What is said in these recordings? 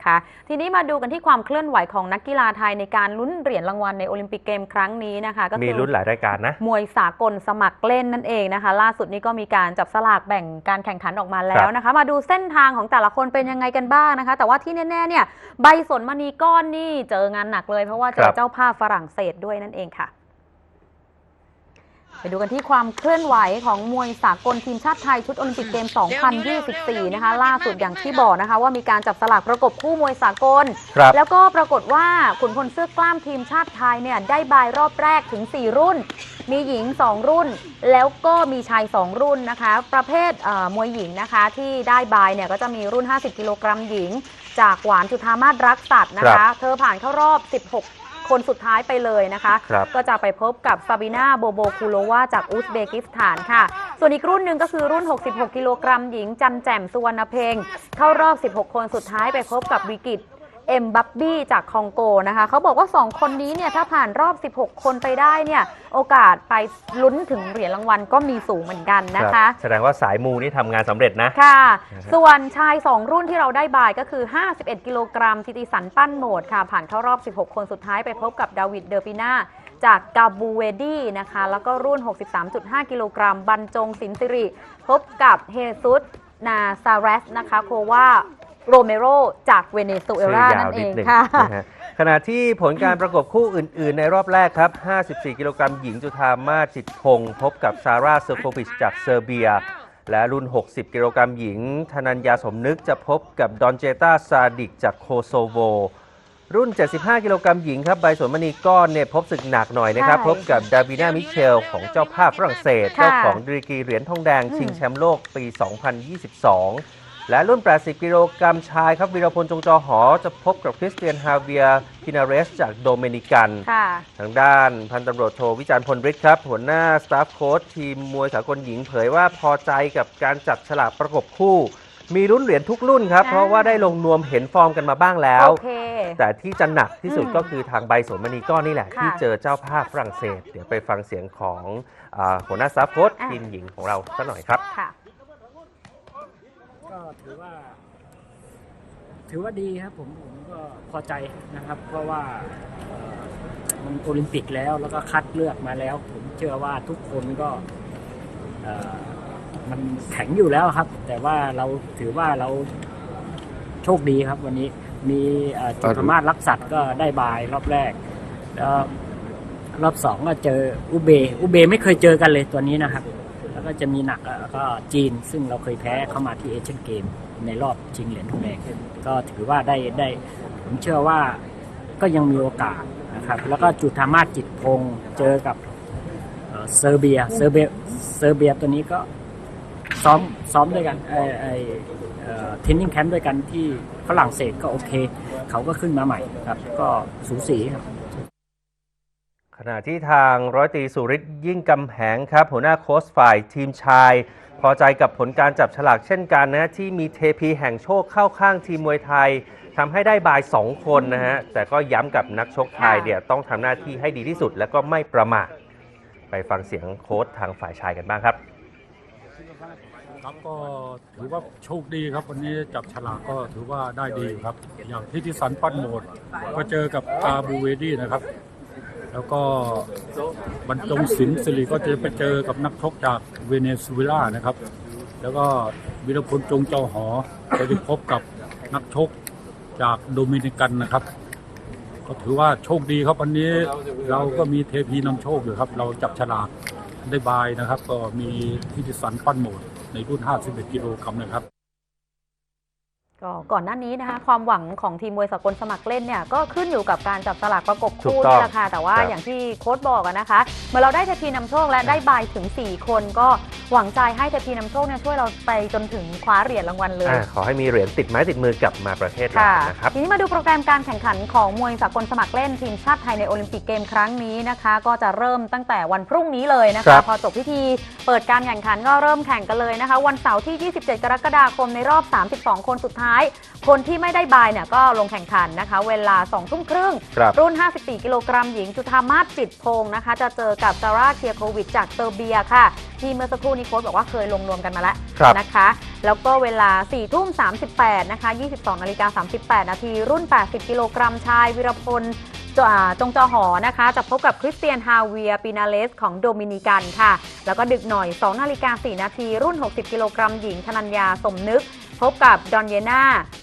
นะคะ ทีนี้มาดูกันที่ความเคลื่อนไหวของนักกีฬาไทยในการลุ้นเหรียญรางวัลในโอลิมปิกเกมครั้งนี้นะคะ ก็มีคือลุ้นหลายรายการนะมวยสากลสมัครเล่นนั่นเองนะคะ ล่าสุดนี้ก็มีการจับสลากแบ่งการแข่งขันออกมาแล้วนะคะ มาดูเส้นทางของแต่ละคนเป็นยังไงกันบ้างนะคะ แต่ว่าที่แน่ๆเนี่ยใบสนมณีก้อนนี่เจองานหนักเลย เพราะว่าเจครัอบเจ้าภาพฝรั่งเศสด้วยนั่นเองค่ะ ไปดูกันที่ความเคลื่อนไหวของมวยสากลทีมชาติไทยชุดโอลิมปิกเกม 2024 นะคะ ล่าสุดอย่างที่บอกนะคะ ว่ามีการจับสลากประกบคู่มวยสากลครับแล้วก็ปรากฏว่าขุนพลเสื้อกล้ามทีมชาติไทยเนี่ยได้บายรอบแรกถึง 4 รุ่น มีหญิง 2 รุ่น แล้วก็มีชาย 2 รุ่นนะคะ ประเภทเอ่อมวยหญิงนะคะที่ได้บายเนี่ยก็จะมีรุ่น 50 กิโลกรัมหญิง จากหวานจุธามาศรักสัตว์นะครัคะบเธอผ่านเข้ารอบ 16 คนสุดท้ายไปเลยนะคะ ครับ ก็จะไปพบกับซาบินาโบโบคูโลวาจากอุซเบกิสถานค่ะ ส่วนอีกรุ่นหนึ่งก็คือรุ่น 66 กิโลกรัมหญิงจันแจ่มสุวรรณเพงเข้ารอบ 16 คนสุดท้ายไปพบกับวิกิต เอ็มบับบี้จากคองโกนะคะเขาบอกว่า 2 คนนี้เนี่ยถ้าผ่านรอบ 16 คนไปได้เนี่ยโอกาสไปลุ้นถึงเหรียญรางวัลก็มีสูงเหมือนกันนะคะ แสดงว่าสายมูนี่ทำงานสำเร็จนะ ค่ะนะฮะส่วนชาย 2 รุ่นที่เราได้บายก็คือ 51 กิโลกรัมทิติสันปั้นโหมดค่ะ ผ่านเข้ารอบ 16 คนสุดท้ายไปพบกับดาวิดเดอร์ปิน่าจากกาบูเวดี้นะคะ แล้วก็รุ่น 63.5 กิโลกรัมบรรจงสินสิริ พบกับเฮซุสนาซาเรสนะคะโควา โรเมโรจากเวเนซุเอลานั่นเองค่ะนะฮะขณะที่ผลการประกบคู่อื่น ๆ ในรอบแรกครับ 54 กิโลกรัมหญิงจุธามาศจิตพงศ์พบกับซาร่าเซอร์โควิชจากเซอร์เบีย และรุ่น 60 กิโลกรัมหญิง ธนัญญาสมนึกจะพบกับดอนเจตาซาดิกจากโคโซโว รุ่น 75 กิโลกรัมหญิงครับใบสวนมณีก้อนเนี่ยพบศึกหนักหน่อยนะครับ ใช่พบกับดาบิน่ามิเชล ของเจ้าภาพฝรั่งเศส ค่ะ เจ้าของดีกรีเหรียญทองแดงชิงแชมป์โลกปี 2022 และรุ่น 80 กิโลกรัมชายครับวีรพลจงจอหอจะพบกับคริสเตียนฮาเวียพินาเรสจากโดเมนิกัน ค่ะ ทางด้านพันตำรวจโทวิจารณ์พลฤทธิ์ครับ หัวหน้าสตาฟโค้ชทีมมวยสากลหญิงเผยว่าพอใจกับการจัดฉลากประกบคู่ มีรุ่นเหรียญทุกรุ่นครับ อ่า เพราะว่าได้ลงนวมเห็นฟอร์มกันมาบ้างแล้ว โอเค แต่ที่จะหนักที่สุดอืมก็คือทางใบสวนมณีก้อนนี่แหละ ค่ะที่เจอเจ้าภาพฝรั่งเศส เดี๋ยวไปฟังเสียงของอาหัวหน้าสตาฟโค้ชอะทีมหญิงของเราสักหน่อยครับ ค่ะก็ ถือว่า ถือว่าดีครับผมผมก็พอใจนะครับ เพราะว่าเอ่อมันโอลิมปิกแล้วแล้วก็คัดเลือกมาแล้ว ผมเชื่อว่าทุกคนก็เอ่อมันแข็งอยู่แล้วครับ แต่ว่าเราถือว่าเราโชคดีครับ วันนี้มีเอ่อจุธมาศรักสัตว์ก็ได้บายรอบแรกแล้วรอบสองก็เจออุเบย์อุเบย์ไม่เคยเจอกันเลยตัวนี้นะครับ แล้วก็จะมีหนักก็จีนซึ่งเราเคยแพ้เข้ามาที่เอเชียนเกมในรอบชิงเหรียญทองแดงก็ถือว่าได้ได้ผมเชื่อว่าก็ยังมีโอกาสนะครับแล้วก็จุธามาจิตพงศ์เจอกับเซอร์เบียเซอร์เบียเซอร์เบียตัวนี้ก็ซ้อมซ้อมด้วยกันไอไอเทนนิ่งแคมป์ด้วยกันที่ฝรั่งเศสก็โอเค เขาก็ขึ้นมาใหม่ครับ ก็สูสีครับ ขณะที่ทางร้อยตรีสุริศยิ่งกำแหงครับ หัวหน้าโค้ชฝ่ายทีมชาย พอใจกับผลการจับฉลากเช่นกันนะที่มีเทพีแห่งโชคเข้าข้างทีมมวยไทยทำให้ได้บาย 2 คนนะฮะ แต่ก็ย้ำกับนักชกไทยค่ะเดี๋ยวต้องทำหน้าที่ให้ดีที่สุดแล้วก็ไม่ประมาทไปฟังเสียงโค้ชทางฝ่ายชายกันบ้างครับ ครับก็ถือว่าโชคดีครับ วันนี้จับฉลากก็ถือว่าได้ดีครับ อย่างที่ที่สันปั้นโหมดก็เจอกับกาบูเวดี้นะครับ แล้วก็บรรจงศิลป์สิริก็จะไปเจอกับนักชกจากเวเนซุเอลานะครับ แล้วก็วิรพลจงเจ้าหอก็จะพบกับนักชกจากโดมินิกันนะครับ ก็ถือว่าโชคดีครับวันนี้เราก็มีเทพีนำโชคอยู่ครับ เราจับฉลากได้บายนะครับ ก็มีทิติสันปั้นโหมดในรุ่น 51 กิโลกรัมนะครับ ก็ก่อนหน้านี้นะคะความหวังของทีมมวยสากลสมัครเล่นเนี่ยก็ขึ้นอยู่กับการจับสลากประกบถูคู่กต้องนี่แหละค่ะแต่ว่าครับอย่างที่โค้ชบอกอะนะคะ เมื่อเราได้เทพีนำโชคและได้บายถึง 4 คนก็หวังใจให้เทพีนำโชคเนี่ยช่วยเราไปจนถึงคว้าเหรียญรางวัลเลยอ่าขอให้มีเหรียญติดไม้ติดมือกลับมาประเทศเราค่ะนะครับทีนี้มาดูโปรแกรมการแข่งขันของมวยสากลสมัครเล่นทีมชาติไทยในโอลิมปิกเกมครั้งนี้นะคะ ก็จะเริ่มตั้งแต่วันพรุ่งนี้เลยนะครัคะบพอจบพิธีเปิดการแข่งขันก็เริ่มแข่งกันเลยนะคะ วันเสาร์ที่ 27 กรกฎาคมในรอบ 32 คนสุดท้ายคนที่ไม่ได้บายเนี่ยก็ลงแข่งขันนะคะ เวลา2ทุ่มครึ่งครับรุ่น 54 กิโลกรัมหญิงจุธามาศจิตพงศ์นะคะ จะเจอกับซาร่าเคียโควิชจากเซอร์เบียค่ะ ที่เมื่อสักครู่นี้โค้ชบอกว่าเคยลงนวมกันมาแล้วครับนะคะ แล้วก็เวลา 4 ทุ่ม 38 นะคะ 22 นาฬิกา 38 นาที รุ่น 80 กิโลกรัมชายวิรพล จอ่าจงจอหอนะคะ จะพบกับคริสเตียนฮาเวียปินาเลสของโดมินิกันค่ะ แล้วก็ดึกหน่อย2นาฬิกา4นาทีรุ่น 60 กิโลกรัมหญิงธนัญญาสมนึก พบกับดอนเยนา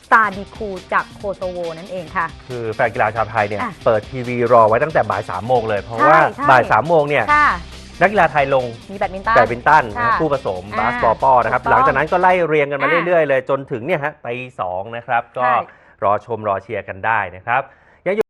ซาดิคูจากโคโซโวนั่นเองค่ะ คือแฟนกีฬาชาวไทยเนี่ยอะเปิดทีวีรอไว้ตั้งแต่บ่ายสามโมงเลย เพราะใช่ว่าใช่ บ่ายสามโมงเนี่ยค่ะ นักกีฬาไทยลงมีแบดมินตัน แบดมินตันนะค่ะคู่ผสมอ่าบาสบอลป้อนะครับ ถูกต้องหลังจากนั้นก็ไล่เรียงกันมาอ่าเรื่อยๆเลย จนถึงเนี่ยฮะตีสองนะครับ ก็ใช่ รอชมรอเชียร์กันได้นะครับ